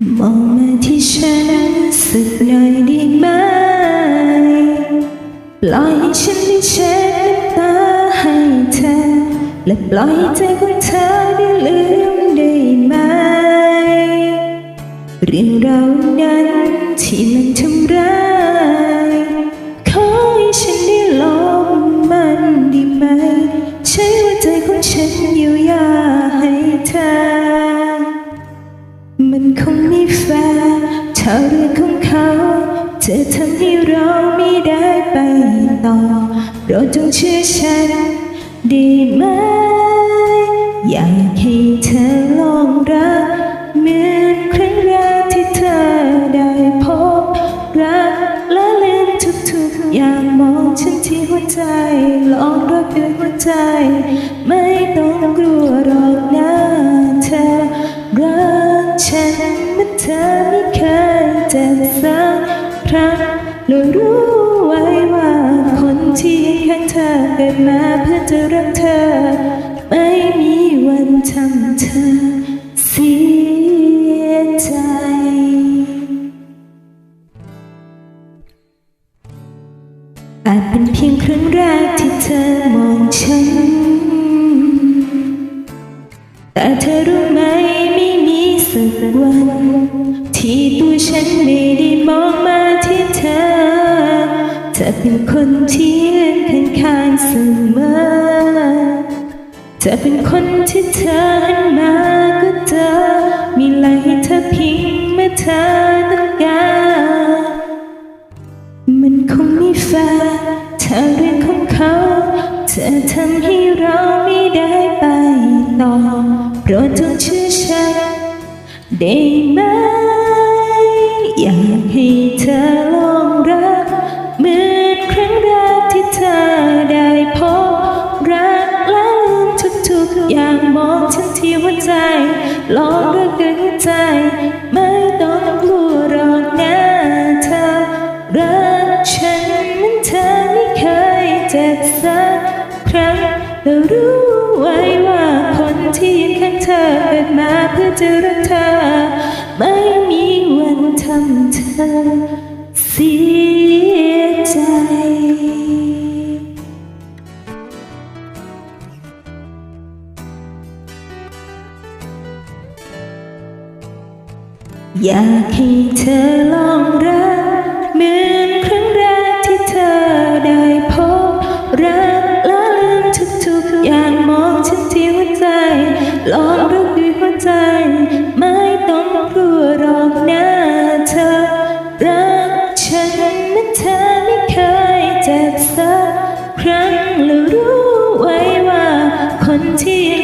มองมาที่ฉันสักหน่อยได้ไหม ปล่อยให้ฉันได้เช็ดน้ำตาให้เธอ และปล่อยให้ใจของเธอได้ลืมได้ไหม เรื่องราวนั้นที่มันทำร้ายขอให้ฉันได้ลบมันได้ไหม ใช้หัวใจของฉันเยียวยาให้เธอ ร์ถ้าเรื่องของเขาเจะทำให้เราไม่ได้ไปต่อเราจงเชื่อฉันได้ไหม อยากให้เธอลองรักเหมือนครั้งแรกที่เธอได้พบรักและเล่นทุกๆอย่างมองฉันที่หัวใจ ลองรักด้วยหัวใจไม่ ครั้งแล้วรู้ไว้ว่าคนที่ข้างเธอเกิดมาเพื่อจะรักเธอ ไม่มีวันทำเธอเสียใจอาจเป็นเพียงครั้งแรกที่เธอมองฉัน แต่เธอรู้ไหมไม่มีสักวัน ที่ตัวฉันไม่ เป็นคนที่ยืนข้างเสมอ จะเป็นคนที่เธอหันมาก็เจอ มีอะไรให้เธอเพิงเมื่อเธอต้องการ มันคงไม่แฟร์ถ้าเรื่องของเขาจะทำให้เราไม่ได้ไปต่อโปรดจงเชื่อฉันได้ไหมอยากให้เธอลองรักเหมือน กอย่างมองฉันที่หัวใจลองรักด้วยหัวใจ ไม่ต้องกลัวหรอกนะเธอรักฉันเหมันเธอไม่เคยเจ็บสักครั้งแต่รู้ไว้ว่าคนที่ยืนข้างเธอเกิดมาเพื่อจะรักเธอ ไม่มีวันทำเธอเสีย อยากให้เธอลองรักเหมือนครั้งแรกที่เธอได้พบรักและลืมทุกทุกอย่างมองฉันที่หัวใจ ลองรักด้วยหัวใจ ไม่ต้องกลัวหรอกนะเธอ รักฉันเมื่นเธอไม่เคยเจ็บสักครั้งแล้อรู้ไว้ว่าคนที่